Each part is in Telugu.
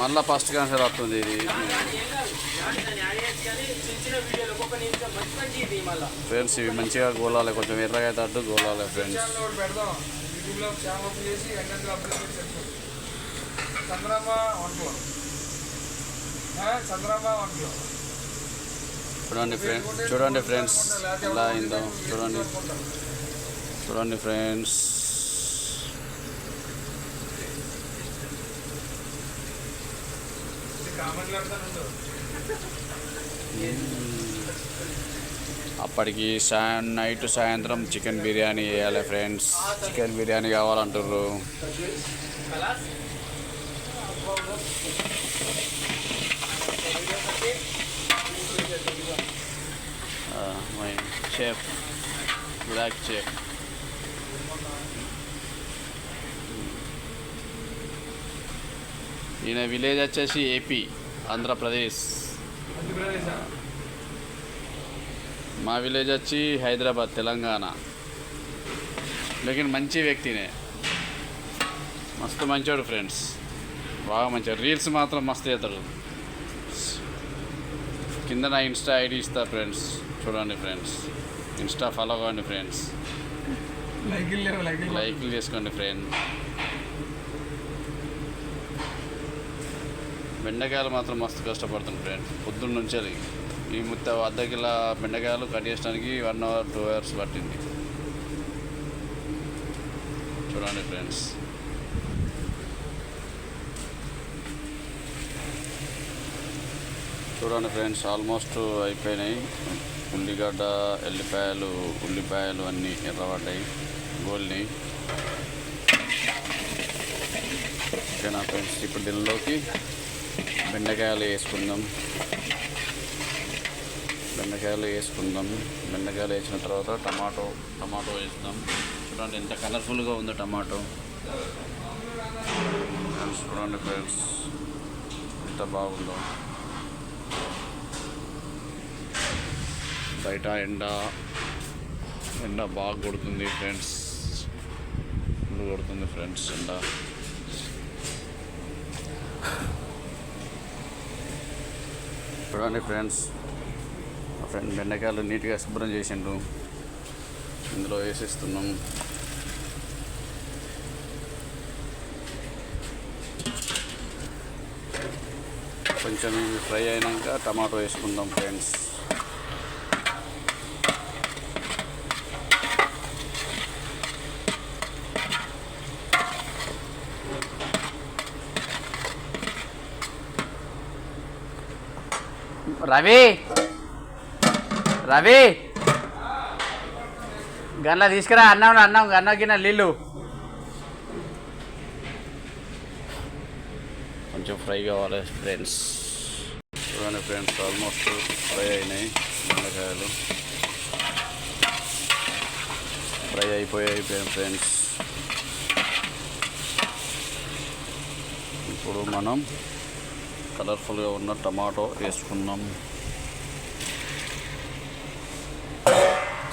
మళ్ళీ ఫస్ట్ క్యాన్సర్ వస్తుంది ఇది. ఫ్రెండ్స్ ఇవి మంచిగా గోలాలి కొంచెం ఎర్రగా తట్టు గోలాలి ఫ్రెండ్స్. చూడండి ఫ్రెండ్స్ చూడండి ఫ్రెండ్స్ ఎలా అయిందో. చూడండి. చూడండి ఫ్రెండ్స్. అప్పటికి సాయం నైట్ సాయంత్రం చికెన్ బిర్యానీ వేయాలి ఫ్రెండ్స్. చికెన్ బిర్యానీ కావాలంటారు కలాస్ మై షెఫ్ ఈయన విలేజ్ వచ్చేసి ఏపీ ఆంధ్రప్రదేశ్. మా విలేజ్ వచ్చి హైదరాబాద్ తెలంగాణ. లేకిన్ మంచి వ్యక్తినే. మస్తు మంచోడు ఫ్రెండ్స్. బాగా మంచిగా రీల్స్ మాత్రం మస్తు చేస్తాడు కింద నా ఇన్స్టా ఐడి ఇస్తా ఫ్రెండ్స్. చూడండి ఫ్రెండ్స్. ఇన్స్టా ఫాలో అవ్వండి ఫ్రెండ్స్. లైకిల్ చేసుకోండి ఫ్రెండ్. బెండకాయలు మాత్రం మస్తు కష్టపడుతుంది ఫ్రెండ్ పొద్దున్న నుంచి అది ఈ ముత్త అర్ధ కిలో బెండకాయలు కట్ చేయడానికి వన్ అవర్ టూ అవర్స్ పట్టింది. చూడండి ఫ్రెండ్స్. చూడండి ఫ్రెండ్స్ ఆల్మోస్ట్ అయిపోయినాయి. ఉల్లిగడ్డ ఎల్లిపాయలు ఉల్లిపాయలు అన్నీ ఎర్రబడ్డాయి. గోల్ని. ఓకేనా ఫ్రెండ్స్ ఇప్పుడు దీనిలోకి బెండకాయలు వేసుకుందాం. బెండకాయలు వేసుకుందాం. బెండకాయలు వేసిన తర్వాత టమాటో టమాటో వేస్తాం చూడండి ఎంత కలర్ఫుల్గా ఉందో టమాటో. ఫ్రెండ్స్ చూడండి ఫ్రెండ్స్ ఎంత బాగుందో. బయట ఎండ ఎండ బాగా కొడుతుంది ఫ్రెండ్స్ ఫుల్ కొడుతుంది ఫ్రెండ్స్ ఎండ. చూడండి ఫ్రెండ్స్. మా ఫ్రెండ్ బెండకాయలు నీట్గా శుభ్రం చేసిండు. ఇందులో వేసేస్తున్నాం. కొంచెం ఫ్రై అయినాక టమాటో వేసుకుందాం ఫ్రెండ్స్. రవి! రవి! గన్లా తీసుకురా అన్నం అన్నం అన్నం గిన్నె నీళ్ళు. కొంచెం ఫ్రై కావాలి ఫ్రెండ్స్. చూడండి ఫ్రెండ్స్ ఆల్మోస్ట్ ఫ్రై అయినాయి బెండకాయలు ఫ్రై అయిపోయి అయిపోయాయి ఫ్రెండ్స్. ఇప్పుడు మనం కలర్ఫుల్గా ఉన్న టమాటో వేసుకున్నాం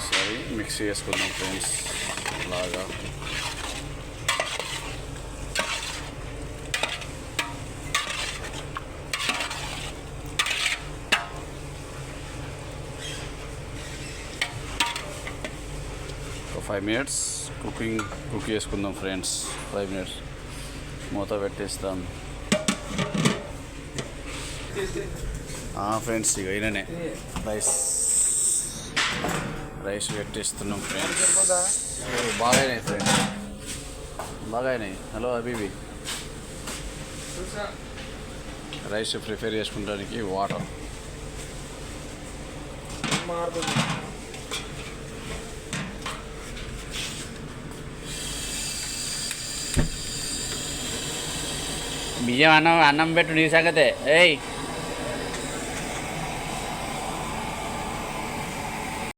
సరే మిక్సీ వేసుకుందాం ఫ్రెండ్స్. అలాగా ఒక ఫైవ్ మినిట్స్ కుకింగ్ కుక్ చేసుకుందాం ఫ్రెండ్స్. ఫైవ్ మినిట్స్ మూత పెట్టేస్తాం. ఫ్రెండ్స్ ఇక అయిననే రైస్. రైస్ పెట్టేస్తున్నాం ఫ్రెండ్స్. బాగా అయినాయి ఫ్రెండ్స్. బాగా అయినాయి హలో అబీబీ. రైస్ ప్రిపేర్ చేసుకోవడానికి వాటర్. బియ్యం అన్నం అన్నం పెట్టు నీ సంగతే. ఏయ్.